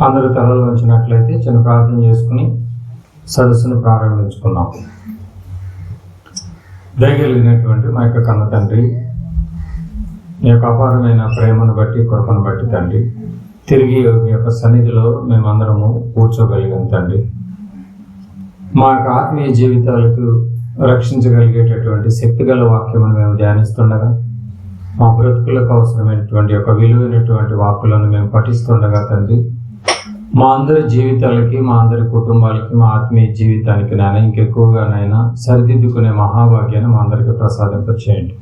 అందరూ తలలు వచ్చినట్లయితే చిన్న ప్రార్థన చేసుకుని సదస్సును ప్రారంభించుకున్నాం దయగలిగినటువంటి మా యొక్క కన్న తండ్రి మీ యొక్క అపారమైన ప్రేమను బట్టి కృపను బట్టి తండ్రి తిరిగి మీ యొక్క సన్నిధిలో మేమందరము కూర్చోగలిగాం తండ్రి. మా యొక్క ఆత్మీయ జీవితాలకు రక్షించగలిగేటటువంటి శక్తిగల వాక్యమును మేము ధ్యానిస్తుండగా మా బ్రతుకులకు అవసరమైనటువంటి యొక్క విలువైనటువంటి వాక్కులను మేము పఠిస్తుండగా తండ్రి మా అందరి జీవితాలకి మా అందరి కుటుంబాలకి మా ఆత్మీయ జీవితానికి నాయన ఇంకెక్కువగా నాయన సరిదిద్దుకునే మహాభాగ్యాన్ని మా అందరికీ ప్రసాదింపచేయండి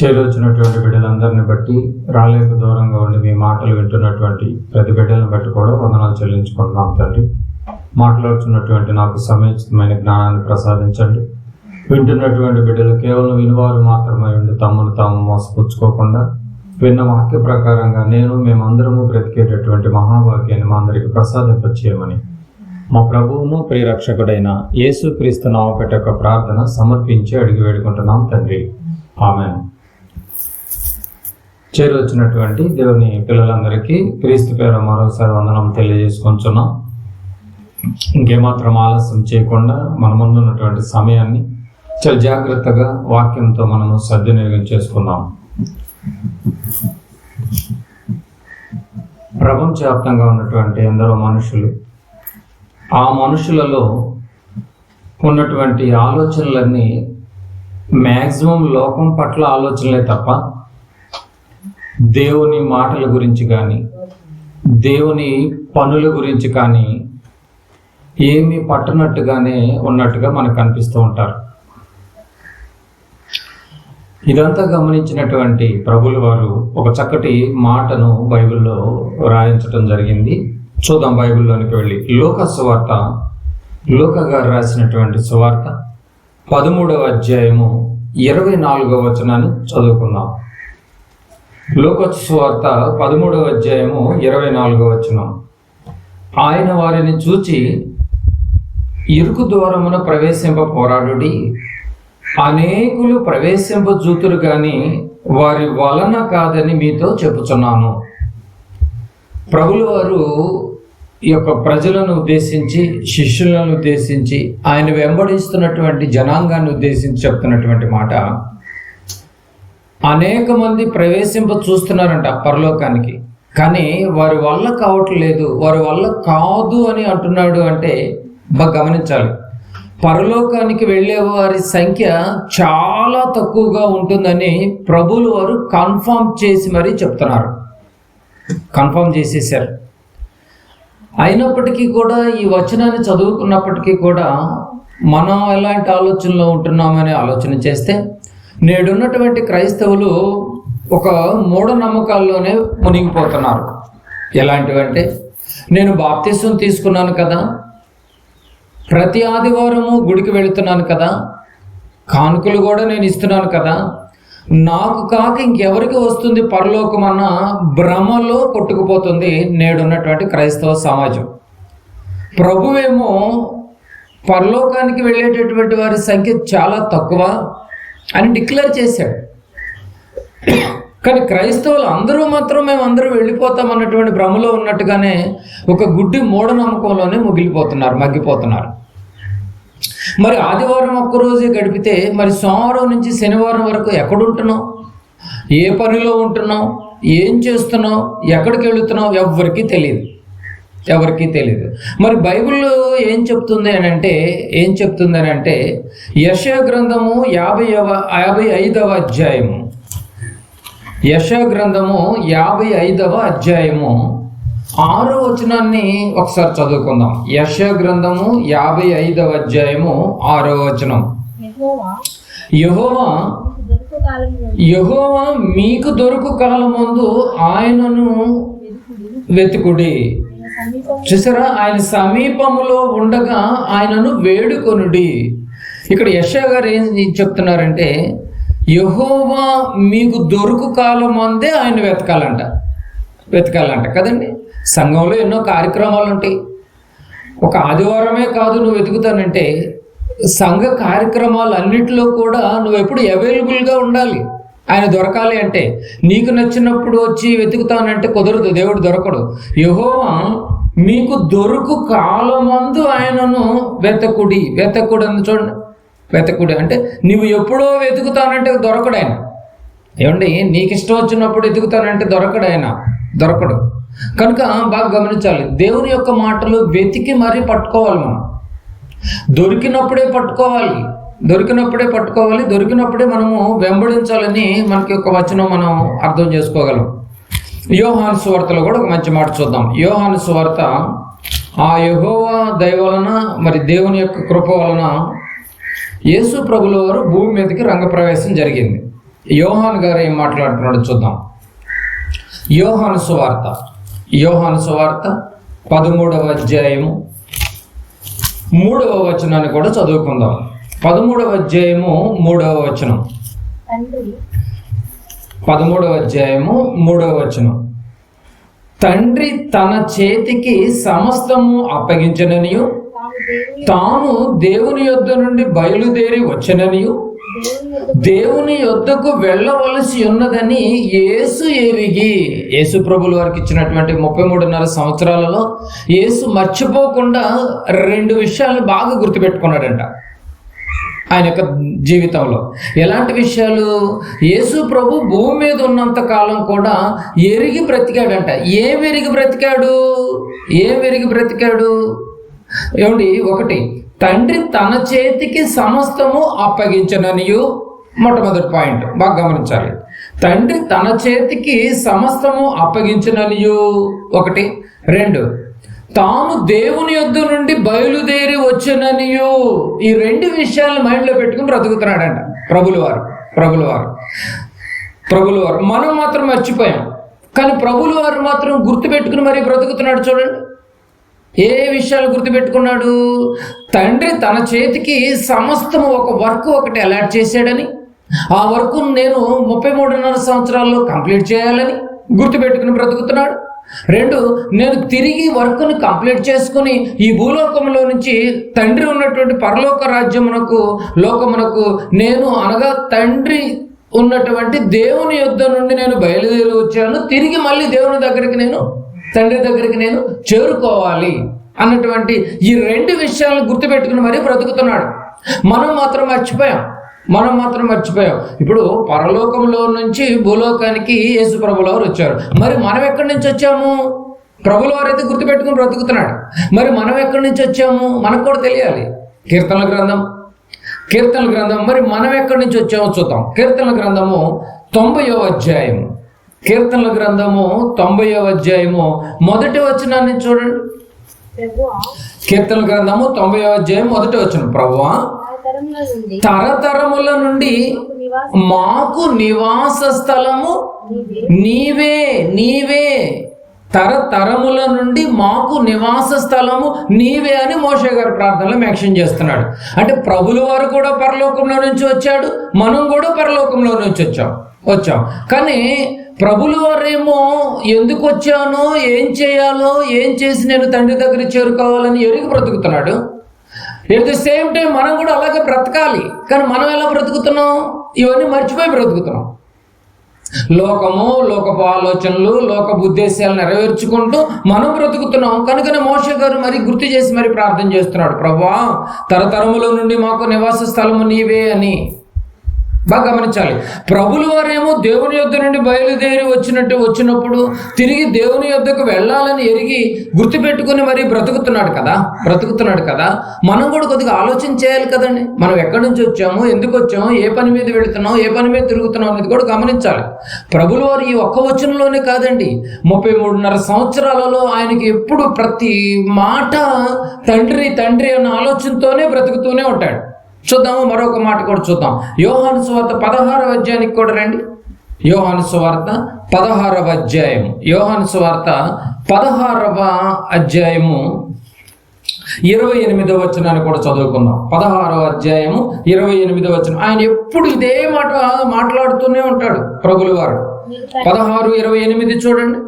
చేరొచ్చినటువంటి బిడ్డలందరిని బట్టి రాలేక దూరంగా ఉండి మీ మాటలు వింటున్నటువంటి ప్రతి బిడ్డలను బట్టి కూడా వందనాలు చెల్లించుకుంటున్నాం తండ్రి. మాట్లాడుతున్నటువంటి నాకు సమయోచితమైన జ్ఞానాన్ని ప్రసాదించండి. వింటున్నటువంటి బిడ్డలు కేవలం వినివారు మాత్రమే ఉండి తమను తాము మోసపుచ్చుకోకుండా విన్న వాక్య ప్రకారంగా నేను మేమందరము బ్రతికేటటువంటి మహావాక్యాన్ని మా అందరికి ప్రసాదింపచేయమని. మా ప్రభువును ప్రియరక్షకుడైన యేసు క్రీస్తు నామపెట్ట యొక్క ప్రార్థన సమర్పించి అడిగి వేడుకుంటున్నాం తండ్రి. ఆమె చేరొచ్చినటువంటి దేవుని పిల్లలందరికీ క్రీస్తు పేరు మరోసారి వందనం తెలియజేసుకుంటున్నాం. ఇంకేమాత్రం ఆలస్యం చేయకుండా మన ముందున్నటువంటి సమయాన్ని చాలా జాగ్రత్తగా వాక్యంతో మనము సద్వినియోగం చేసుకుందాం. ప్రపంచవ్యాప్తంగా ఉన్నటువంటి ఎందరో మనుషులు ఆ మనుషులలో ఉన్నటువంటి ఆలోచనలన్నీ మ్యాక్సిమం లోకం పట్ల ఆలోచనలే తప్ప దేవుని మాటల గురించి కానీ దేవుని పనుల గురించి కానీ ఏమీ పట్టనట్టుగానే ఉన్నట్టుగా మనకు కనిపిస్తూ ఉంటారు. ఇదంతా గమనించినటువంటి ప్రభుల వారు ఒక చక్కటి మాటను బైబిల్లో రాయించడం జరిగింది. చూద్దాం బైబిల్లోనికి వెళ్ళి. లోక సువార్త లోక గారు రాసినటువంటి సువార్త పదమూడవ అధ్యాయము ఇరవై నాలుగవ వచనాన్ని చదువుకుందాం. లోక సువార్త పదమూడవ అధ్యాయము ఇరవై నాలుగవ వచనం. ఆయన వారిని చూచి ఇరుకు ద్వారమున ప్రవేశింప పోరాడుడి అనేకులు ప్రవేశింపజూతురు చూతురు వారి వలన కాదని మీతో చెప్పుచున్నాను. ప్రభులు వారు ఈ యొక్క ప్రజలను ఉద్దేశించి శిష్యులను ఉద్దేశించి ఆయన వెంబడిస్తున్నటువంటి జనాంగాన్ని ఉద్దేశించి చెప్తున్నటువంటి మాట. అనేక మంది ప్రవేశింప చూస్తున్నారంట పరలోకానికి. కానీ వారి వల్ల కావట్లేదు వారి వల్ల కాదు అని అంటున్నాడు అంటే బాగా గమనించాలి. పరలోకానికి వెళ్ళే వారి సంఖ్య చాలా తక్కువగా ఉంటుందని ప్రభులు వారు కన్ఫర్మ్ చేసి మరీ చెప్తున్నారు. కన్ఫర్మ్ చేసేసారు అయినప్పటికీ కూడా ఈ వచనాన్ని చదువుకున్నప్పటికీ కూడా మనం ఎలాంటి ఆలోచనలో ఉంటున్నామనే ఆలోచన చేస్తే నేడున్నటువంటి క్రైస్తవులు ఒక మూఢనమ్మకాల్లోనే మునిగిపోతున్నారు. ఎలాంటివంటే నేను బాప్తిసం తీసుకున్నాను కదా ప్రతి ఆదివారము గుడికి వెళుతున్నాను కదా. కానుకలు కూడా నేను ఇస్తున్నాను కదా. నాకు కాక ఇంకెవరికి వస్తుంది పరలోకం అన్న భ్రమలో కొట్టుకుపోతుంది నేడున్నటువంటి క్రైస్తవ సమాజం. ప్రభువేమో పరలోకానికి వెళ్ళేటటువంటి వారి సంఖ్య చాలా తక్కువ అని డిక్లేర్ చేశాడు. కానీ క్రైస్తవులు అందరూ మాత్రం మేము అందరూ వెళ్ళిపోతాం అన్నటువంటి భ్రమలో ఉన్నట్టుగానే ఒక గుడ్డి మూఢనమ్మకంలోనే ముగిలిపోతున్నారు మగ్గిపోతున్నారు. మరి ఆదివారం ఒక్కరోజే గడిపితే మరి సోమవారం నుంచి శనివారం వరకు ఎక్కడుంటున్నావు? ఏ పనిలో ఉంటున్నావు? ఏం చేస్తున్నావు? ఎక్కడికి వెళుతున్నావు? ఎవరికీ తెలియదు. ఎవరికి తెలియదు. మరి బైబిల్లో ఏం చెప్తుంది అని అంటే ఏం చెప్తుంది అని అంటే యశ గ్రంథము యాభై యాభై ఐదవ అధ్యాయము. యశ గ్రంథము యాభై ఐదవ అధ్యాయము. ఆరో వచనాన్ని ఒకసారి చదువుకుందాం. యశ గ్రంథము యాభై ఐదవ అధ్యాయము ఆరో వచనం. యహోవా యహోవా మీకు దొరుకు కాలమందు ఆయనను వెతుకుడి. చూసారా? ఆయన సమీపంలో ఉండగా ఆయనను వేడుకొనుడి. ఇక్కడ యశా గారు ఏం చెప్తున్నారంటే యహోవా మీకు దొరుకు కాలం అందే ఆయన వెతకాలంట. వెతకాలంట కదండి? సంఘంలో ఎన్నో కార్యక్రమాలు ఉంటాయి ఒక ఆదివారమే కాదు నువ్వు వెతుకుతానంటే సంఘ కార్యక్రమాలు అన్నింటిలో కూడా నువ్వు ఎప్పుడు అవైలబుల్గా ఉండాలి. ఆయన దొరకాలి అంటే నీకు నచ్చినప్పుడు వచ్చి వెతుకుతానంటే కుదరదు దేవుడు దొరకడు. యహోవా మీకు దొరుకు కాలమందు ఆయనను వెతకుడి వెతకుడు అని చూడండి వెతకుడి అంటే నువ్వు ఎప్పుడో వెతుకుతానంటే దొరకడు ఆయన. ఏమండి నీకు ఇష్టం వచ్చినప్పుడు వెతుకుతానంటే దొరకడు ఆయన దొరకడు. కనుక బాగా గమనించాలి. దేవుని యొక్క మాటలు వెతికి మరీ పట్టుకోవాలి మనం. దొరికినప్పుడే పట్టుకోవాలి. దొరికినప్పుడే పట్టుకోవాలి. దొరికినప్పుడే మనము వెంబడించాలని మనకి ఒక వచనం మనం అర్థం చేసుకోగలం. యోహాను సువార్తలో కూడా ఒక మంచి మాట చూద్దాం. యోహాను సువార్త ఆ యహోవా దయ వలన మరి దేవుని యొక్క కృప వలన యేసు ప్రభుల వారు భూమి మీదకి రంగప్రవేశం జరిగింది. యోహాన్ గారు ఏం మాట్లాడుతున్నాడు చూద్దాం. యోహాను సువార్త యోహాను సువార్త పదమూడవ అధ్యాయము మూడవ వచనాన్ని కూడా చదువుకుందాం. పదమూడవ అధ్యాయము మూడవ వచనం. పదమూడవ అధ్యాయము మూడవ వచనం. తండ్రి తన చేతికి సమస్తము అప్పగించననియు తాను దేవుని తాను దేవుని యొద్ద నుండి బయలుదేరి వచ్చననియు దేవుని యొద్దకు వెళ్ళవలసి ఉన్నదని యేసు ఎరిగి యేసు ప్రభులు వారికి ఇచ్చినటువంటి ముప్పై మూడున్నర సంవత్సరాలలో యేసు మర్చిపోకుండా రెండు విషయాలు బాగా గుర్తుపెట్టుకున్నాడంట. ఆయన యొక్క జీవితంలో. ఎలాంటి విషయాలు? యేసు ప్రభు భూమి మీద ఉన్నంత కాలం కూడా ఎరిగి బ్రతికాడంట. ఏం ఎరిగి బ్రతికాడు? ఏం ఎరిగి బ్రతికాడు? ఏమండి ఒకటి తండ్రి తన చేతికి సమస్తము అప్పగించననియు. మొట్టమొదటి పాయింట్. బాగా గమనించాలి. తండ్రి తన చేతికి సమస్తము అప్పగించననియు. ఒకటి. రెండు. తాను దేవుని యొద్ద నుండి బయలుదేరి వచ్చననియు. ఈ రెండు విషయాలను మైండ్లో పెట్టుకుని బ్రతుకుతున్నాడంట. ప్రభుల వారు ప్రభుల వారు ప్రభుల వారు మనం మాత్రం మర్చిపోయాం. కానీ ప్రభుల వారు మాత్రం గుర్తుపెట్టుకుని మరీ బ్రతుకుతున్నాడు చూడండి. ఏ విషయాలు గుర్తుపెట్టుకున్నాడు? తండ్రి తన చేతికి సమస్తము ఒక వర్క్ ఒకటి అలాట్ చేశాడని ఆ వర్క్ నేను ముప్పై మూడున్నర సంవత్సరాల్లో కంప్లీట్ చేయాలని గుర్తుపెట్టుకుని బ్రతుకుతున్నాడు. రెండు నేను తిరిగి వర్క్ను కంప్లీట్ చేసుకుని ఈ భూలోకంలో నుంచి తండ్రి ఉన్నటువంటి పరలోక రాజ్యమునకు లోకమునకు నేను అనగా తండ్రి ఉన్నటువంటి దేవుని యుద్ధ నుండి నేను బయలుదేరి వచ్చాను. తిరిగి మళ్ళీ దేవుని దగ్గరికి నేను తండ్రి దగ్గరికి నేను చేరుకోవాలి అన్నటువంటి ఈ రెండు విషయాలను గుర్తుపెట్టుకుని మరీ బ్రతుకుతున్నాడు. మనం మాత్రం మర్చిపోయాం. మనం మాత్రం మర్చిపోయాం. ఇప్పుడు పరలోకంలో నుంచి భూలోకానికి యేసు ప్రభులవారు వచ్చారు. మరి మనం ఎక్కడి నుంచి వచ్చాము? ప్రభుల వారైతే గుర్తుపెట్టుకుని బ్రతుకుతున్నాడు. మరి మనం ఎక్కడి నుంచి వచ్చాము? మనకు కూడా తెలియాలి. కీర్తనల గ్రంథం. కీర్తనల గ్రంథం. మరి మనం ఎక్కడి నుంచి వచ్చామో చూద్దాం. కీర్తనల గ్రంథము తొంభయో అధ్యాయము. కీర్తనల గ్రంథము తొంభయో అధ్యాయము. మొదటి వచనాన్ని చూడండి కీర్తన కీర్తనల గ్రంథము తొంభై అధ్యాయం మొదటి వచ్చిన ప్రభువా తరతరముల నుండి మాకు నివాస స్థలము నీవే నీవే. తరతరముల నుండి మాకు నివాస స్థలము నీవే అని మోషే గారి ప్రార్థనలో మెన్షన్ చేస్తున్నాడు. అంటే ప్రభుల వారు కూడా పరలోకంలో నుంచి వచ్చాడు మనం కూడా పరలోకంలో నుంచి వచ్చాం వచ్చాం. కానీ ప్రభుల వారేమో ఎందుకు వచ్చానో ఏం చేయాలో ఏం చేసి నేను తండ్రి దగ్గర చేరుకోవాలని ఎరిగి బ్రతుకుతున్నాడు. ఎట్ ది సేమ్ టైం మనం కూడా అలాగే బ్రతకాలి. కానీ మనం ఎలా బ్రతుకుతున్నాం? ఇవన్నీ మర్చిపోయి బ్రతుకుతున్నాం. లోకము లోకపు ఆలోచనలు లోకపు ఉద్దేశాలు నెరవేర్చుకుంటూ మనం బ్రతుకుతున్నాం. కనుకనే మోష గారు మరి గుర్తు చేసి మరి ప్రార్థన చేస్తున్నాడు. ప్రభా తరతరముల నుండి మాకు నివాస స్థలము నీవే అని. బాగా గమనించాలి. ప్రభులు వారేమో దేవుని యొద్ద నుండి బయలుదేరి వచ్చినట్టు వచ్చినప్పుడు తిరిగి దేవుని యొద్దకు వెళ్ళాలని ఎరిగి గుర్తుపెట్టుకుని మరి బ్రతుకుతున్నాడు కదా? బ్రతుకుతున్నాడు కదా? మనం కూడా కొద్దిగా ఆలోచన చేయాలి కదండి. మనం ఎక్కడి నుంచి వచ్చాము ఎందుకు వచ్చాము ఏ పని మీద వెళుతున్నాం ఏ పని మీద తిరుగుతున్నాం అనేది కూడా గమనించాలి. ప్రభులు వారు ఈ ఒక్క వచనంలోనే కాదండి. ముప్పై మూడున్నర సంవత్సరాలలో ఆయనకి ఎప్పుడు ప్రతి మాట తండ్రి తండ్రి అన్న ఆలోచనతోనే బ్రతుకుతూనే ఉంటాడు. చూద్దాము మరొక మాట కూడా చూద్దాం. యోహాను సువార్త పదహారవ అధ్యాయానికి కూడా రండి. యోహాను సువార్త పదహారవ అధ్యాయం యోహాను సువార్త పదహారవ అధ్యాయము. ఇరవై ఎనిమిదవ వచనాన్ని కూడా చదువుకుందాం. పదహారవ అధ్యాయము ఇరవై ఎనిమిదవ వచనం. ఆయన ఎప్పుడు ఇదే మాట మాట్లాడుతూనే ఉంటాడు ప్రభులు వారు. పదహారు ఇరవై ఎనిమిది చూడండి.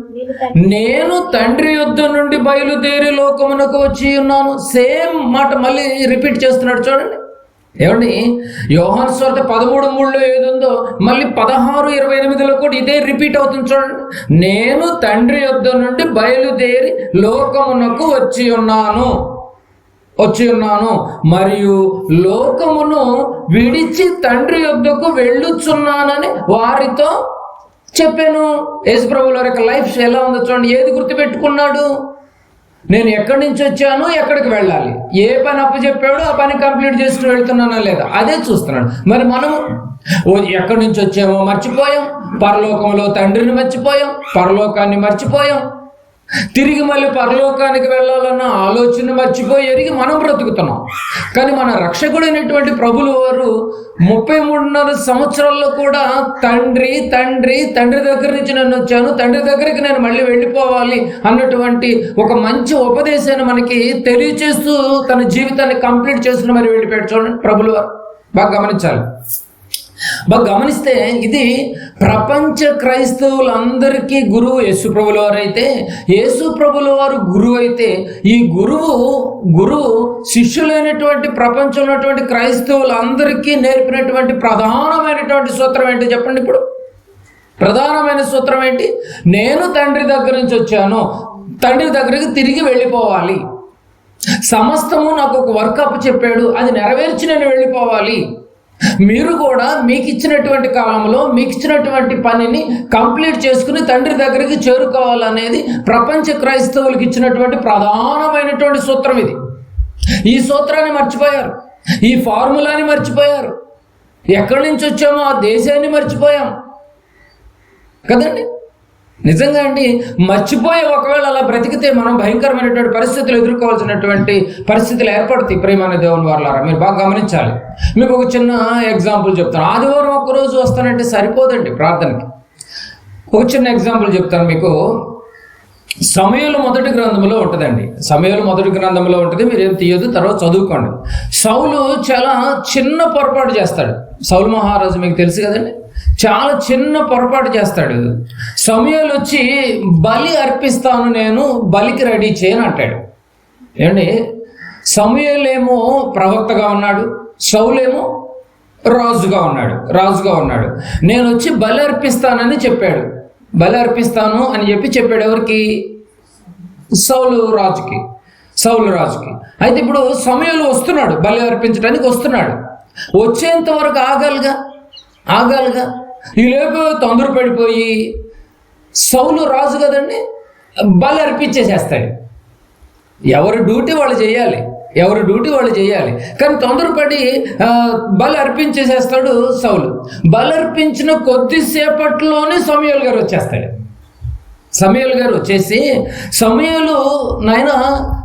నేను తండ్రి యుద్ధ నుండి బయలుదేరి లోకమునకు వచ్చి ఉన్నాను. సేమ్ మాట మళ్ళీ రిపీట్ చేస్తున్నాడు చూడండి. ఏమండి? యోహాన్ స్వార్థ పదమూడు మూడులో ఏది ఉందో మళ్ళీ పదహారు ఇరవై ఎనిమిదిలో కూడా ఇదే రిపీట్ అవుతుంది చూడండి. నేను తండ్రి యొద్ద నుండి బయలుదేరి లోకమునకు వచ్చి ఉన్నాను. వచ్చి ఉన్నాను. మరియు లోకమును విడిచి తండ్రి యొద్దకు వెళ్ళుచున్నానని వారితో చెప్పాను. యేసుప్రభుల వారి యొక్క లైఫ్ ఎలా ఉందో చూడండి. ఏది గుర్తుపెట్టుకున్నాడు? నేను ఎక్కడి నుంచి వచ్చాను ఎక్కడికి వెళ్ళాలి? ఏ పని అప్పు చెప్పాడో ఆ పని కంప్లీట్ చేసుకుని వెళ్తున్నానా లేదా? అదే చూస్తున్నాడు. మరి మనం ఓ ఎక్కడి నుంచి వచ్చామో మర్చిపోయాం. పరలోకంలో తండ్రిని మర్చిపోయాం. పరలోకాన్ని మర్చిపోయాం. తిరిగి మళ్ళీ పరలోకానికి వెళ్ళాలన్న ఆలోచన మర్చిపోయి ఎరిగి మనం బ్రతుకుతున్నాం. కానీ మన రక్షకుడైనటువంటి ప్రభులు వారు ముప్పై మూడున్నర సంవత్సరాల్లో కూడా తండ్రి తండ్రి తండ్రి దగ్గర నుంచి నేను వచ్చాను తండ్రి దగ్గరికి నేను మళ్ళీ వెళ్ళిపోవాలి అన్నటువంటి ఒక మంచి ఉపదేశాన్ని మనకి తెలియచేస్తూ తన జీవితాన్ని కంప్లీట్ చేస్తున్న మరి వెళ్ళిపోయాడు చూడండి ప్రభులు వారు. బాగా గమనించాలి. బాగా గమనిస్తే ఇది ప్రపంచ క్రైస్తవులందరికీ గురువు యేసుప్రభుల వారు అయితే యేసుప్రభుల వారు గురువు అయితే ఈ గురువు గురువు శిష్యులైనటువంటి ప్రపంచంలో ఉన్నటువంటి క్రైస్తవులందరికీ నేర్పినటువంటి ప్రధానమైనటువంటి సూత్రం ఏంటో చెప్పండి ఇప్పుడు? ప్రధానమైన సూత్రం ఏంటి? నేను తండ్రి దగ్గర నుంచి వచ్చాను. తండ్రి దగ్గరికి తిరిగి వెళ్ళిపోవాలి. సమస్తము నాకు ఒక వర్కప్ చెప్పాడు. అది నెరవేర్చి నేను వెళ్ళిపోవాలి. మీరు కూడా మీకు ఇచ్చినటువంటి కాలంలో మీకు ఇచ్చినటువంటి పనిని కంప్లీట్ చేసుకుని తండ్రి దగ్గరికి చేరుకోవాలనేది ప్రపంచ క్రైస్తవులకు ఇచ్చినటువంటి ప్రధానమైనటువంటి సూత్రం ఇది. ఈ సూత్రాన్ని మర్చిపోయారు. ఈ ఫార్ములాని మర్చిపోయారు. ఎక్కడి నుంచి వచ్చామో ఆ దేశాన్ని మర్చిపోయాం. కదండి? నిజంగా అండి మర్చిపోయి ఒకవేళ అలా బ్రతికితే మనం భయంకరమైనటువంటి పరిస్థితులు ఎదుర్కోవాల్సినటువంటి పరిస్థితులు ఏర్పడతాయి ప్రేమైన దేవుని వాళ్ళారా మీరు బాగా గమనించాలి. మీకు ఒక చిన్న ఎగ్జాంపుల్ చెప్తాను. ఆదివారం ఒక్కరోజు వస్తానంటే సరిపోదండి ప్రార్థనకి. ఒక చిన్న ఎగ్జాంపుల్ చెప్తాను మీకు. సమయాలు మొదటి గ్రంథంలో ఉంటుందండి. సమయాలు మొదటి గ్రంథంలో ఉంటుంది మీరు ఏం తీయదు తర్వాత చదువుకోండి. సౌలు చాలా చిన్న పొరపాటు చేస్తాడు. సౌలు మహారాజు మీకు తెలుసు కదండి? చాలా చిన్న పొరపాటు చేస్తాడు. సమయాలు వచ్చి బలి అర్పిస్తాను నేను బలికి రెడీ చేయను అంటాడు. ఏమండి? సమయలేమో ప్రవక్తగా ఉన్నాడు సౌలేమో రాజుగా ఉన్నాడు రాజుగా ఉన్నాడు. నేను వచ్చి బలి అర్పిస్తానని చెప్పాడు. బలి అర్పిస్తాను అని చెప్పి చెప్పాడు ఎవరికి? సౌలు రాజుకి సౌలు రాజుకి. అయితే ఇప్పుడు సమయంలో వస్తున్నాడు బలి అర్పించడానికి వస్తున్నాడు. వచ్చేంత వరకు ఆగాలిగా? ఆగాలిగా? ఈలోపు తొందర పడిపోయి సౌలు రాజు కదండి బలి అర్పించేసేస్తాడు. ఎవరి డ్యూటీ వాళ్ళు చేయాలి ఎవరి డ్యూటీ వాళ్ళు చేయాలి. కానీ తొందరపడి బలి అర్పించేసేస్తాడు సౌలు. బలి అర్పించిన కొద్దిసేపట్లోనే సమయాలు గారు వచ్చేస్తాడు. సమయాలు గారు వచ్చేసి సమయాలు నాయన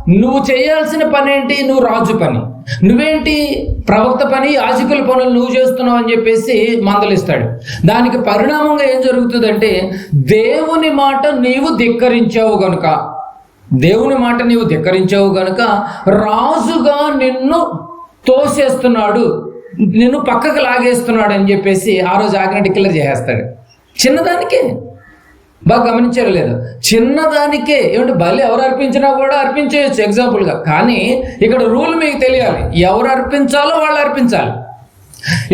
నువ్వు చేయాల్సిన పని ఏంటి? నువ్వు రాజు పని. నువ్వేంటి? ప్రవక్త పని యాజకుల పనులు నువ్వు చేస్తున్నావు అని చెప్పేసి మందలిస్తాడు. దానికి పరిణామంగా ఏం జరుగుతుందంటే దేవుని మాట నీవు ధిక్కరించావు గనుక దేవుని మాట నీవు ధిక్కరించావు గనుక రాజుగా నిన్ను తోసేస్తున్నాడు నిన్ను పక్కకు లాగేస్తున్నాడు అని చెప్పేసి ఆ రోజు ఆజ్ఞ డిక్లేర్ చేసేస్తాడు. చిన్నదానికే. బాగా గమనించారు లేదు. చిన్నదానికే ఏమంటే బలి ఎవరు అర్పించినా కూడా అర్పించేయచ్చు ఎగ్జాంపుల్గా కానీ ఇక్కడ రూల్ మీకు తెలియాలి. ఎవరు అర్పించాలో వాళ్ళు అర్పించాలి.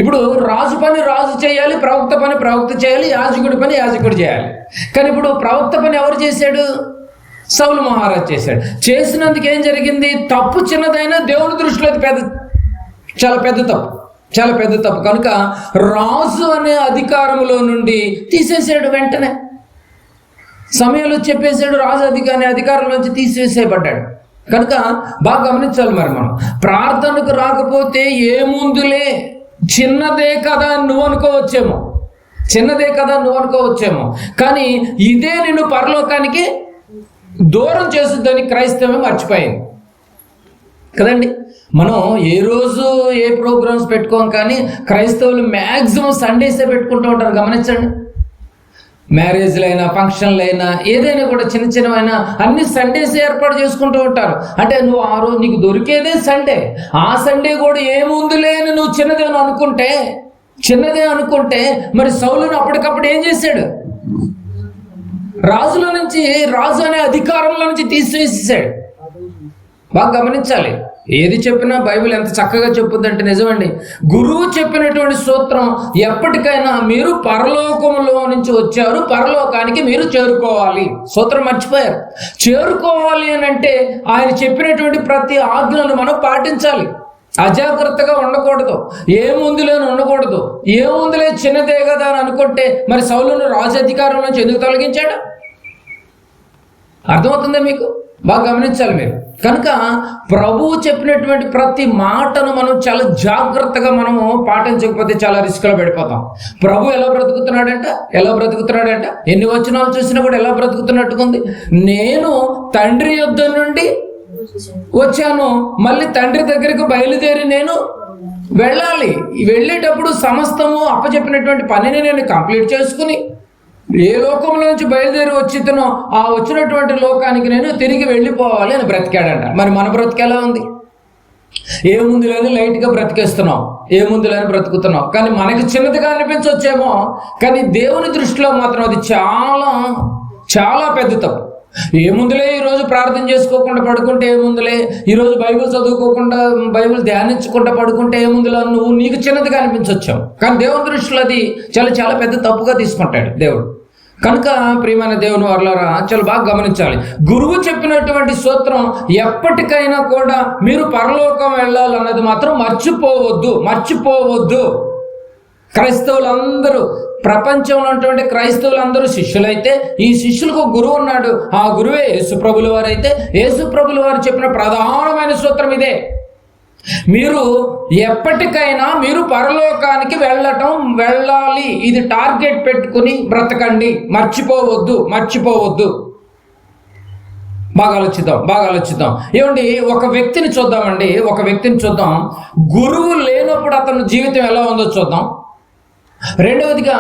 ఇప్పుడు రాజు పని రాజు చేయాలి ప్రవక్త పని ప్రవక్త చేయాలి యాజకుడి పని యాజకుడు చేయాలి. కానీ ఇప్పుడు ప్రవక్త పని ఎవరు చేశాడు? సౌలు మహారాజ్ చేశాడు. చేసినందుకు ఏం జరిగింది? తప్పు చిన్నదైనా దేవుని దృష్టిలో పెద్ద చాలా పెద్ద తప్పు. చాలా పెద్ద తప్పు. కనుక రాజు అనే అధికారంలో నుండి తీసేసాడు వెంటనే. సమయంలో చెప్పేశాడు రాజు అధికారి అధికారంలోంచి తీసివేసేయబడ్డాడు కనుక బాగా గమనించాలి మరి మనం. ప్రార్థనకు రాకపోతే ఏముందులే? చిన్నదే కదా అని నువ్వు అనుకోవచ్చేమో. చిన్నదే కదా అని నువ్వు అనుకోవచ్చేమో. కానీ ఇదే నిన్ను పరలోకానికి దూరం చేస్తుందని క్రైస్తవం మర్చిపోయింది కదండి? మనం ఏ రోజు ఏ ప్రోగ్రామ్స్ పెట్టుకోం కానీ క్రైస్తవులు మ్యాక్సిమం సండేసే పెట్టుకుంటూ ఉంటారు. గమనించండి. మ్యారేజ్లైనా ఫంక్షన్లైనా ఏదైనా కూడా చిన్న చిన్నవైనా అన్ని సండేస్ ఏర్పాటు చేసుకుంటూ ఉంటారు. అంటే నువ్వు ఆ రోజు నీకు దొరికేదే సండే ఆ సండే కూడా ఏముందిలే అని నువ్వు చిన్నదేమో అనుకుంటే చిన్నదే అనుకుంటే మరి సౌలును అప్పటికప్పుడు ఏం చేశాడు? రాజుల నుంచి రాజు అనే అధికారంలో నుంచి తీసివేసేసాడు. బాగా గమనించాలి. ఏది చెప్పినా బైబిల్ ఎంత చక్కగా చెప్పుద్దంటే నిజమండి. గురువు చెప్పినటువంటి సూత్రం ఎప్పటికైనా మీరు పరలోకంలో నుంచి వచ్చారు పరలోకానికి మీరు చేరుకోవాలి. సూత్రం మర్చిపోయారు. చేరుకోవాలి అని అంటే ఆయన చెప్పినటువంటి ప్రతి ఆజ్ఞలను మనం పాటించాలి. అజాగ్రత్తగా ఉండకూడదు. ఏముంది లేని ఉండకూడదు. ఏముందిలే చిన్నదే కదా అని అనుకుంటే మరి సౌలును రాజు అధికారం నుంచి ఎందుకు తొలగించాడు? అర్థమవుతుందా మీకు? బాగా గమనించాలి మీరు. కనుక ప్రభువు చెప్పినటువంటి ప్రతి మాటను మనం చాలా జాగ్రత్తగా మనము పాటించకపోతే చాలా రిస్క్లో పడిపోతాం. ప్రభు ఎలా బ్రతుకుతున్నాడంట? ఎలా బ్రతుకుతున్నాడంట? ఎన్ని వచనాలు చూసినా కూడా ఎలా బ్రతుకుతున్నట్టుకుంది? నేను తండ్రి యుద్ధ నుండి వచ్చాను. మళ్ళీ తండ్రి దగ్గరికి బయలుదేరి నేను వెళ్ళాలి. వెళ్ళేటప్పుడు సమస్తము అప్పచెప్పినటువంటి పనిని నేను కంప్లీట్ చేసుకుని ఏ లోకంలో నుంచి బయలుదేరి వచ్చితనో ఆ వచ్చినటువంటి లోకానికి నేను తిరిగి వెళ్ళిపోవాలి అని బ్రతికాడంట. మరి మన బ్రతికేలా ఉంది ఉంది? ముందు లేని లైట్గా బ్రతికేస్తున్నాం. ఏముంది లేని బ్రతుకుతున్నాం. కానీ మనకి చిన్నదిగా అనిపించవచ్చేమో కానీ దేవుని దృష్టిలో మాత్రం అది చాలా చాలా పెద్ద తప్పు ముందులే ఈరోజు ప్రార్థన చేసుకోకుండా పడుకుంటే ఏముందిలే? ఈరోజు బైబిల్ చదువుకోకుండా బైబిల్ ధ్యానించకుండా పడుకుంటే ఏముందిలే నువ్వు నీకు చిన్నదిగా అనిపించవచ్చావు కానీ దేవుని దృష్టిలో అది చాలా చాలా పెద్ద తప్పుగా తీసుకుంటాడు దేవుడు. కనుక ప్రియమైన దేవుని వారులారా చాలా బాగా గమనించాలి. గురువు చెప్పినటువంటి సూత్రం ఎప్పటికైనా కూడా మీరు పరలోకం వెళ్ళాలన్నది మాత్రం మర్చిపోవద్దు మర్చిపోవద్దు. క్రైస్తవులందరూ ప్రపంచంలో ఉన్నటువంటి క్రైస్తవులందరూ శిష్యులైతే ఈ శిష్యులకు గురువు ఉన్నాడు. ఆ గురువే యేసుప్రభుల వారు అయితే యేసుప్రభుల వారు చెప్పిన ప్రధానమైన సూత్రం ఇదే. మీరు ఎప్పటికైనా మీరు పరలోకానికి వెళ్ళటం వెళ్ళాలి. ఇది టార్గెట్ పెట్టుకుని బ్రతకండి. మర్చిపోవద్దు మర్చిపోవద్దు. బాగా ఆలోచిద్దాం బాగా ఆలోచిద్దాం. ఏమండి ఒక వ్యక్తిని చూద్దామండి. ఒక వ్యక్తిని చూద్దాం. గురువు లేనప్పుడు అతని జీవితం ఎలా ఉందో చూద్దాం. రెండవదిగా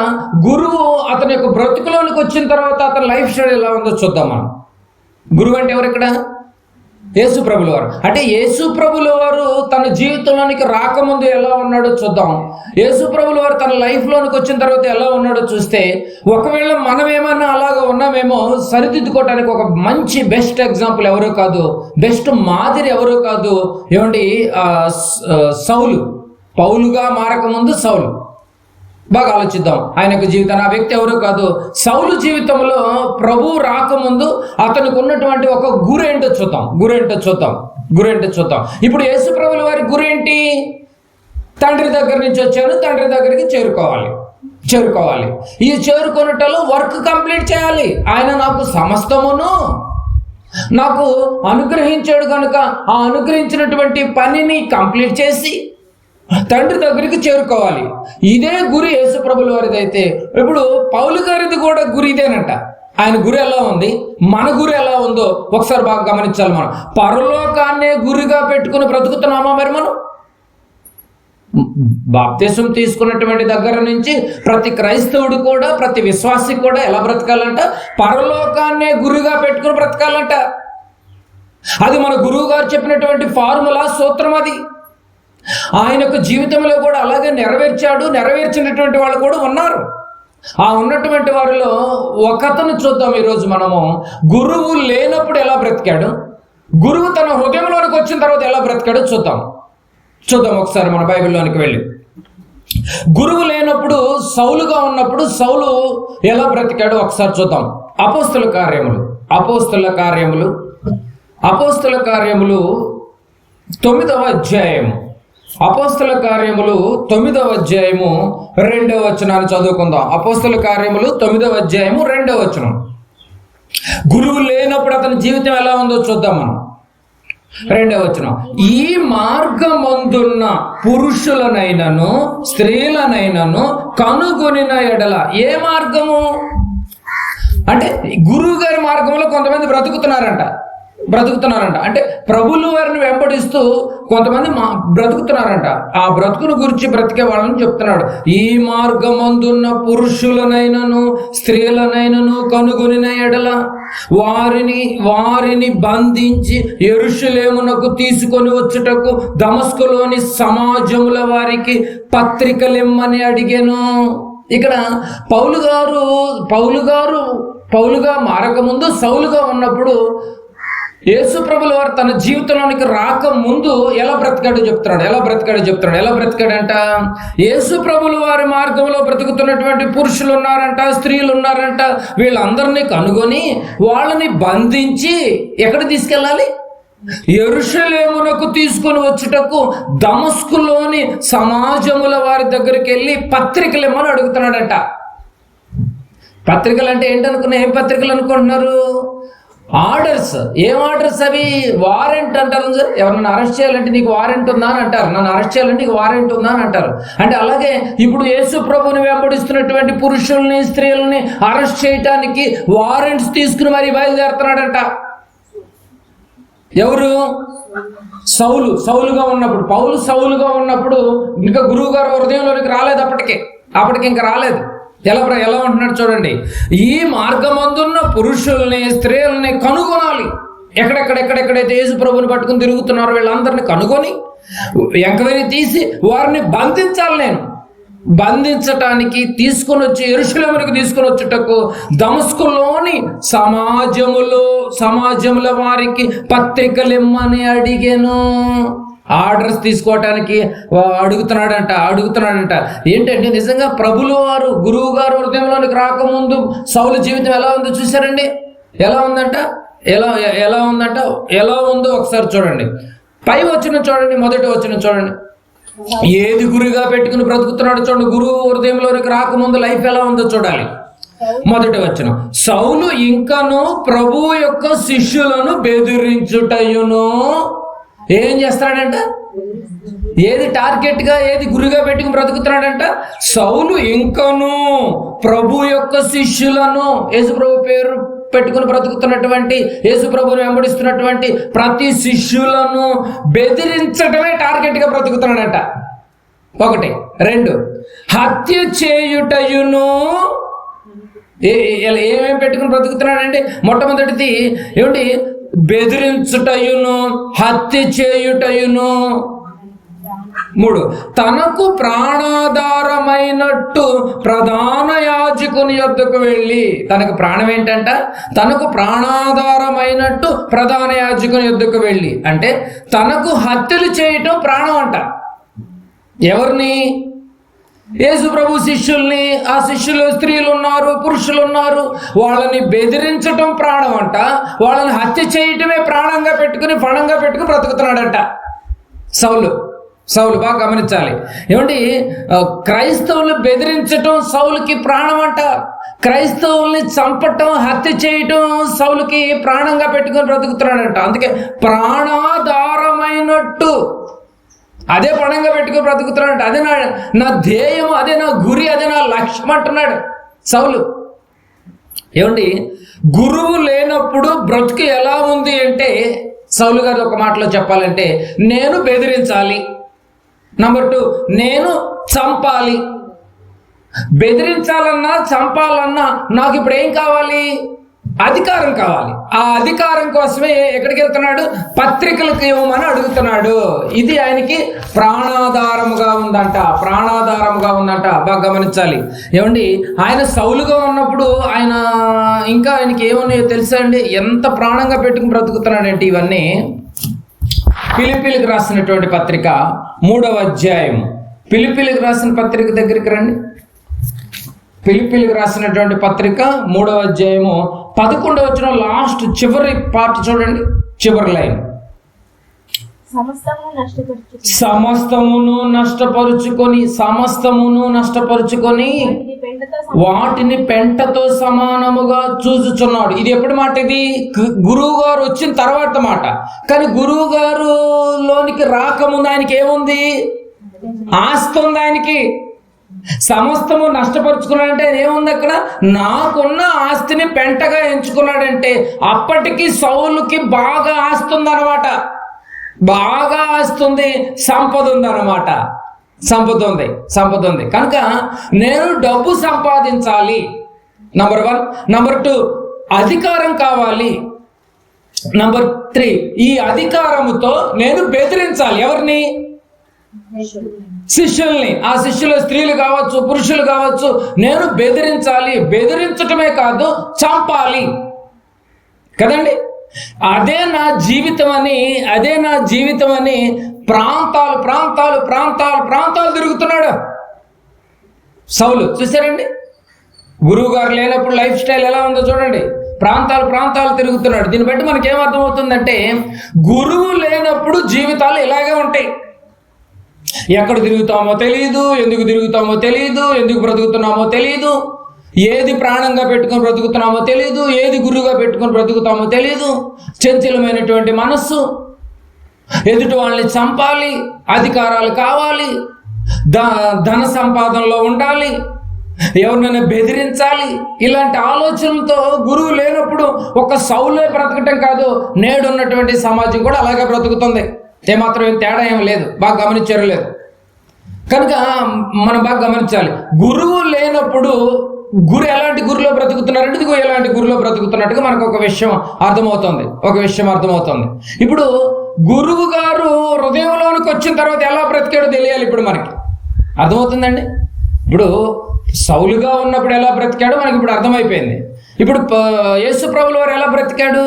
గురువు అతని యొక్క బ్రతుకులోనికి వచ్చిన తర్వాత అతని లైఫ్ స్టైల్ ఎలా ఉందో చూద్దాం మనం. గురువు అంటే ఎవరు ఇక్కడ? యేసు ప్రభుల వారు అంటే యేసు ప్రభుల వారు తన జీవితంలోనికి రాకముందు ఎలా ఉన్నాడో చూద్దాం. యేసు ప్రభుల వారు తన లైఫ్లోనికి వచ్చిన తర్వాత ఎలా ఉన్నాడో చూస్తే ఒకవేళ మనం ఏమన్నా అలాగ ఉన్నామేమో సరిదిద్దుకోవటానికి ఒక మంచి బెస్ట్ ఎగ్జాంపుల్ ఎవరో కాదు బెస్ట్ మాదిరి ఎవరో కాదు ఏమండి సౌలు. పౌలుగా మారకముందు సౌలు. బాగా ఆలోచిద్దాం. ఆయన యొక్క జీవితాన్ని ఆ వ్యక్తి ఎవరో కాదు. సౌలు జీవితంలో ప్రభు రాకముందు అతనికి ఉన్నటువంటి ఒక గురేంటో చూద్దాం. గురేంటో చూద్దాం. గురేంటో చూద్దాం. ఇప్పుడు యేసు ప్రభుల వారి ఏంటి? తండ్రి దగ్గర నుంచి వచ్చాను తండ్రి దగ్గరికి చేరుకోవాలి. చేరుకోవాలి. ఈ చేరుకున్నటలో వర్క్ కంప్లీట్ చేయాలి. ఆయన నాకు సమస్తమును నాకు అనుగ్రహించాడు కనుక ఆ అనుగ్రహించినటువంటి పనిని కంప్లీట్ చేసి తండ్రి దగ్గరికి చేరుకోవాలి. ఇదే గురి యేసుప్రభుల వారిదైతే ఇప్పుడు పౌలు గారిది కూడా గురి ఇదేనంట. ఆయన గురి ఎలా ఉంది? మన గురి ఎలా ఉందో ఒకసారి బాగా గమనించాలి మనం. పరలోకాన్నే గురిగా పెట్టుకుని బ్రతుకుతున్నామా మరి మనం? బాప్తిసం తీసుకున్నటువంటి దగ్గర నుంచి ప్రతి క్రైస్తవుడు కూడా ప్రతి విశ్వాసి కూడా ఎలా బ్రతకాలంట? పరలోకాన్నే గురిగా పెట్టుకుని బ్రతకాలంట. అది మన గురువు గారు చెప్పినటువంటి ఫార్ములా సూత్రం అది. ఆయన యొక్క జీవితంలో కూడా అలాగే నెరవేర్చాడు నెరవేర్చినటువంటి వాళ్ళు కూడా ఉన్నారు. ఆ ఉన్నటువంటి వారిలో ఒకతను చూద్దాం ఈరోజు మనము. గురువు లేనప్పుడు ఎలా బ్రతికాడు? గురువు తన హృదయంలోనికి వచ్చిన తర్వాత ఎలా బ్రతికాడో చూద్దాం. చూద్దాం ఒకసారి మన బైబిల్లోనికి వెళ్ళి. గురువు లేనప్పుడు సౌలుగా ఉన్నప్పుడు సౌలు ఎలా బ్రతికాడో ఒకసారి చూద్దాం. అపోస్తుల కార్యములు అపోస్తుల కార్యములు అపోస్తుల కార్యములు తొమ్మిదవ అధ్యాయము. అపోస్తల కార్యములు తొమ్మిదవ అధ్యాయము రెండవ వచనాన్ని చదువుకుందాం. అపోస్తల కార్యములు తొమ్మిదవ అధ్యాయము రెండవ వచనం. గురువు లేనప్పుడు అతని జీవితం ఎలా ఉందో చూద్దాం మనం. రెండవ వచనం. ఈ మార్గమందున్న పురుషులనైనను స్త్రీలనైనను కనుగొనిన ఎడల ఏ మార్గము? అంటే గురువు గారి మార్గంలో కొంతమంది బ్రతుకుతున్నారంట. బ్రతుకుతున్నారంట. అంటే ప్రభులు వారిని వెంబడిస్తూ కొంతమంది మా బ్రతుకుతున్నారంట. ఆ బ్రతుకును గురించి బ్రతికే వాళ్ళని చెప్తున్నాడు. ఈ మార్గమందున్న పురుషులనైనను స్త్రీలనైనను కనుగొనిన ఎడల వారిని వారిని బంధించి ఎరుషులేమునకు తీసుకొని వచ్చుటకు దమస్కులోని సమాజముల వారికి పత్రికలిమ్మని అడిగాను. ఇక్కడ పౌలు గారు పౌలు గారు పౌలుగా మారకముందు సౌలుగా ఉన్నప్పుడు యేసు ప్రభుల వారు తన జీవితంలోనికి రాక ముందు ఎలా బ్రతికాడో చెప్తున్నాడు ఎలా బ్రతికాడో చెప్తున్నాడు ఎలా బ్రతికాడంట? యేసు ప్రభుల వారి మార్గంలో బ్రతుకుతున్నటువంటి పురుషులు ఉన్నారంట స్త్రీలు ఉన్నారంట వీళ్ళందరినీ కనుగొని వాళ్ళని బంధించి ఎక్కడ తీసుకెళ్ళాలి? ఎరుషలేమునకు తీసుకొని వచ్చుటకు దమస్కులోని సమాజముల వారి దగ్గరికి వెళ్ళి పత్రికలు ఏమని అడుగుతున్నాడంట? పత్రికలు అంటే ఏంటనుకున్నా ఏం పత్రికలు అనుకుంటున్నారు? ఆర్డర్స్. ఏం ఆర్డర్స్ అవి? వారెంట్ అంటారు ఎవరన్నా అరెస్ట్ చేయాలంటే నీకు వారెంట్ ఉందా అని అంటారు. నన్ను అరెస్ట్ చేయాలంటే నీకు వారెంట్ ఉందా అని అంటారు. అంటే అలాగే ఇప్పుడు యేసు ప్రభుని వెంబడిస్తున్నటువంటి పురుషుల్ని స్త్రీలని అరెస్ట్ చేయటానికి వారెంట్స్ తీసుకుని మరి బయలుదేరుతున్నాడంట. ఎవరు? సౌలు. సౌలుగా ఉన్నప్పుడు. పౌలు సౌలుగా ఉన్నప్పుడు ఇంకా గురువు గారు హృదయంలోనికి రాలేదు అప్పటికే. అప్పటికి ఇంకా రాలేదు. ఎలా ఎలా ఉంటున్నాడు చూడండి. ఈ మార్గమందున్న పురుషుల్ని స్త్రీలని కనుగొనాలి. ఎక్కడెక్కడెక్కడెక్కడైతే యేసు ప్రభుని పట్టుకుని తిరుగుతున్నారో వీళ్ళందరిని కనుగొని ఎంక్వైరీ తీసి వారిని బంధించాలి నేను. బంధించటానికి తీసుకొని వచ్చి ఎరుషులమునికి తీసుకొని వచ్చుటకు దమస్కులోని సమాజములో సమాజముల వారికి పత్రికలు ఇమ్మని అడిగాను. ఆర్డర్స్ తీసుకోవటానికి అడుగుతున్నాడంట అడుగుతున్నాడంట. ఏంటంటే నిజంగా ప్రభులు వారు గురువు గారు హృదయంలోనికి రాకముందు సౌలు జీవితం ఎలా ఉందో చూసారండి ఎలా ఉందంట? ఎలా ఎలా ఉందంట? ఎలా ఉందో ఒకసారి చూడండి. పై వచ్చిన చూడండి మొదటి వచ్చిన చూడండి. ఏది గురిగా పెట్టుకుని బ్రతుకుతున్నాడు చూడండి. గురువు హృదయంలోనికి రాకముందు లైఫ్ ఎలా ఉందో చూడాలి. మొదటి వచ్చిన సౌలు ఇంకను ప్రభు యొక్క శిష్యులను బెదిరించుటయును. ఏం చేస్తాడంట ఏది టార్గెట్గా ఏది గురిగా పెట్టుకుని బ్రతుకుతున్నాడంట? సౌలు ఇంకను ప్రభు యొక్క శిష్యులను యేసుప్రభు పేరు పెట్టుకుని బ్రతుకుతున్నటువంటి యేసుప్రభుని వెంబడిస్తున్నటువంటి ప్రతి శిష్యులను బెదిరించడమే టార్గెట్గా బ్రతుకుతున్నాడంట. ఒకటి. రెండు. హత్య చేయుటయును ఏ- ఏమేమి పెట్టుకుని బ్రతుకుతున్నాడంటే మొట్టమొదటిది ఏమిటి? బెదిరించుటయును హత్య చేయుటయును. మూడు తనకు ప్రాణాధారమైనట్టు ప్రధాన యాజకుని యొద్దకు వెళ్ళి తనకు ప్రాణం ఏంటంట? తనకు ప్రాణాధారమైనట్టు ప్రధాన యాజకుని యొద్దకు వెళ్ళి. అంటే తనకు హత్యలు చేయటం ప్రాణం అంట. ఎవరిని? యేసు ప్రభు శిష్యుల్ని ఆ శిష్యులు స్త్రీలు ఉన్నారు పురుషులు ఉన్నారు వాళ్ళని బెదిరించటం ప్రాణం అంట వాళ్ళని హత్య చేయటమే ప్రాణంగా పెట్టుకుని ఫణంగా పెట్టుకుని బ్రతుకుతున్నాడంట. సౌలు సౌలు బాగా గమనించాలి. ఏమండి క్రైస్తవులు బెదిరించటం సౌలుకి ప్రాణం అంట క్రైస్తవుల్ని చంపటం హత్య చేయటం సౌలుకి ప్రాణంగా పెట్టుకుని బ్రతుకుతున్నాడంట. అందుకే ప్రాణాధారమైనట్టు అదే పణంగా పెట్టుకుని బ్రతుకుతున్నాడు అదే నా నా ధ్యేయం అదే నా గురి అదే నా లక్ష్యం అంటున్నాడు సౌలు. ఏమండి? గురువు లేనప్పుడు బ్రతుకు ఎలా ఉంది అంటే సౌలు గారు ఒక మాటలో చెప్పాలంటే నేను బెదిరించాలి. నంబర్ టూ నేను చంపాలి. బెదిరించాలన్నా చంపాలన్నా నాకు ఇప్పుడు ఏం కావాలి? అధికారం కావాలి. ఆ అధికారం కోసమే ఎక్కడికి వెళ్తున్నాడు? పత్రికలకు ఇవ్వమని అడుగుతున్నాడు. ఇది ఆయనకి ప్రాణాధారముగా ఉందంట. ప్రాణాధారముగా ఉందంట. బాగా గమనించాలి. ఏమండి? ఆయన సౌలుగా ఉన్నప్పుడు ఆయన ఇంకా ఆయనకి ఏమన్నాయో తెలుసా అండి? ఎంత ప్రాణంగా పెట్టుకుని బ్రతుకుతున్నాడంటే ఇవన్నీ. పిలిపిలికి రాసినటువంటి పత్రిక మూడవ అధ్యాయం పిలిపిలికి రాసిన పత్రిక దగ్గరికి రండి. పిలిపిలికి రాసినటువంటి పత్రిక మూడవ అధ్యాయము పదకొండవ వచ్చిన లాస్ట్ చివరి పార్ట్ చూడండి చివరి లైన్. సమస్తమును నష్టపరుచుకొని. సమస్తమును నష్టపరుచుకొని వాటిని పెంటతో సమానముగా చూచుచున్నాడు. ఇది ఎప్పుడు మాట ఇది? గురువు గారు వచ్చిన తర్వాత మాట. కానీ గురువు గారు లోనికి రాకముందు ఆయనకి ఏముంది? ఆస్తి ఉంది ఆయనకి. సమస్తము నష్టపరుచుకున్నాడంటే ఏముంది అక్కడ? నాకున్న ఆస్తిని పెంటగా ఎంచుకున్నాడంటే అప్పటికి సౌలుకి బాగా ఆస్తి ఉందన్నమాట బాగా ఆస్తుంది సంపద ఉందన్నమాట సంపద ఉంది సంపద ఉంది కనుక నేను డబ్బు సంపాదించాలి. నంబర్ వన్ నంబర్ టూ అధికారం కావాలి. నంబర్ త్రీ ఈ అధికారముతో నేను బెదిరించాలి. ఎవరిని? శిష్యుల్ని ఆ శిష్యుల స్త్రీలు కావచ్చు పురుషులు కావచ్చు నేను బెదిరించాలి బెదిరించటమే కాదు చంపాలి. కదండి? అదే నా జీవితం అని అదే నా జీవితం అని ప్రాంతాలు ప్రాంతాలు ప్రాంతాలు ప్రాంతాలు తిరుగుతున్నాడు. సౌలు చూసారండి గురువు గారు లేనప్పుడు లైఫ్ స్టైల్ ఎలా ఉందో చూడండి. ప్రాంతాలు ప్రాంతాలు తిరుగుతున్నాడు. దీన్ని బట్టి మనకి అర్థమవుతుందంటే గురువు లేనప్పుడు జీవితాలు ఇలాగే ఉంటాయి. ఎక్కడ తిరుగుతామో తెలియదు ఎందుకు తిరుగుతామో తెలియదు ఎందుకు బ్రతుకుతున్నామో తెలియదు ఏది ప్రాణంగా పెట్టుకొని బ్రతుకుతున్నామో తెలియదు ఏది గురువుగా పెట్టుకొని బ్రతుకుతామో తెలియదు చంచలమైనటువంటి మనస్సు. ఎదుటి వాళ్ళని చంపాలి అధికారాలు కావాలి ద ధన సంపాదనలో ఉండాలి ఎవరినైనా బెదిరించాలి. ఇలాంటి ఆలోచనలతో గురువు లేనప్పుడు ఒక సౌలే బ్రతకటం కాదు నేడున్నటువంటి సమాజం కూడా అలాగే బ్రతుకుతుంది. ఏమాత్రం ఏం తేడా ఏం లేదు. బాగా గమనించారు లేదు. కనుక మనం బాగా గమనించాలి. గురువు లేనప్పుడు గురు ఎలాంటి గురులో బ్రతుకుతున్నారంటే ఇదిగో ఎలాంటి గురులో బ్రతుకుతున్నట్టుగా మనకు ఒక విషయం అర్థమవుతుంది. ఒక విషయం అర్థమవుతుంది. ఇప్పుడు గురువు గారు హృదయంలోనికి వచ్చిన తర్వాత ఎలా బ్రతికాడో తెలియాలి ఇప్పుడు మనకి. అర్థమవుతుందండి? ఇప్పుడు సౌలుగా ఉన్నప్పుడు ఎలా బ్రతికాడో మనకి ఇప్పుడు అర్థమైపోయింది. ఇప్పుడు యేసు ప్రభుల వారు ఎలా బ్రతికాడు?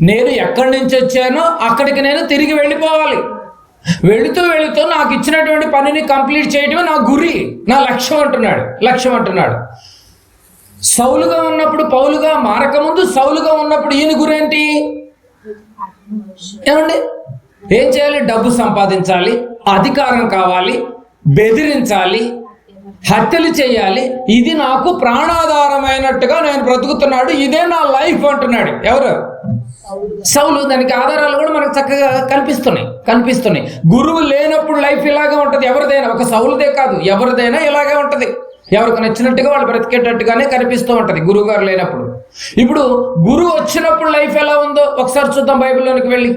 నేను ఎక్కడి నుంచి వచ్చానో అక్కడికి నేను తిరిగి వెళ్ళిపోవాలి. వెళుతూ వెళుతూ నాకు ఇచ్చినటువంటి పనిని కంప్లీట్ చేయడమే నా గురి నా లక్ష్యం అంటున్నాడు లక్ష్యం అంటున్నాడు. సౌలుగా ఉన్నప్పుడు పౌలుగా మారకముందు సౌలుగా ఉన్నప్పుడు ఈయన గురేంటి ఏమండి? ఏం చేయాలి? డబ్బు సంపాదించాలి అధికారం కావాలి బెదిరించాలి హత్యలు చేయాలి. ఇది నాకు ప్రాణాధారమైనట్టుగా నేను బ్రతుకుతున్నాడు ఇదే నా లైఫ్ అంటున్నాడు. ఎవరు? సౌలు దానికి ఆధారాలు కూడా మనకు చక్కగా కనిపిస్తున్నాయి కనిపిస్తున్నాయి. గురువు లేనప్పుడు లైఫ్ ఇలాగే ఉంటుంది ఎవరిదైనా. ఒక సౌలుదే కాదు ఎవరిదైనా ఇలాగే ఉంటుంది. ఎవరికి నచ్చినట్టుగా వాళ్ళు బ్రతికేటట్టుగానే కనిపిస్తూ ఉంటుంది గురువు గారు లేనప్పుడు. ఇప్పుడు గురువు వచ్చినప్పుడు లైఫ్ ఎలా ఉందో ఒకసారి చూద్దాం బైబిల్లోనికి వెళ్ళి.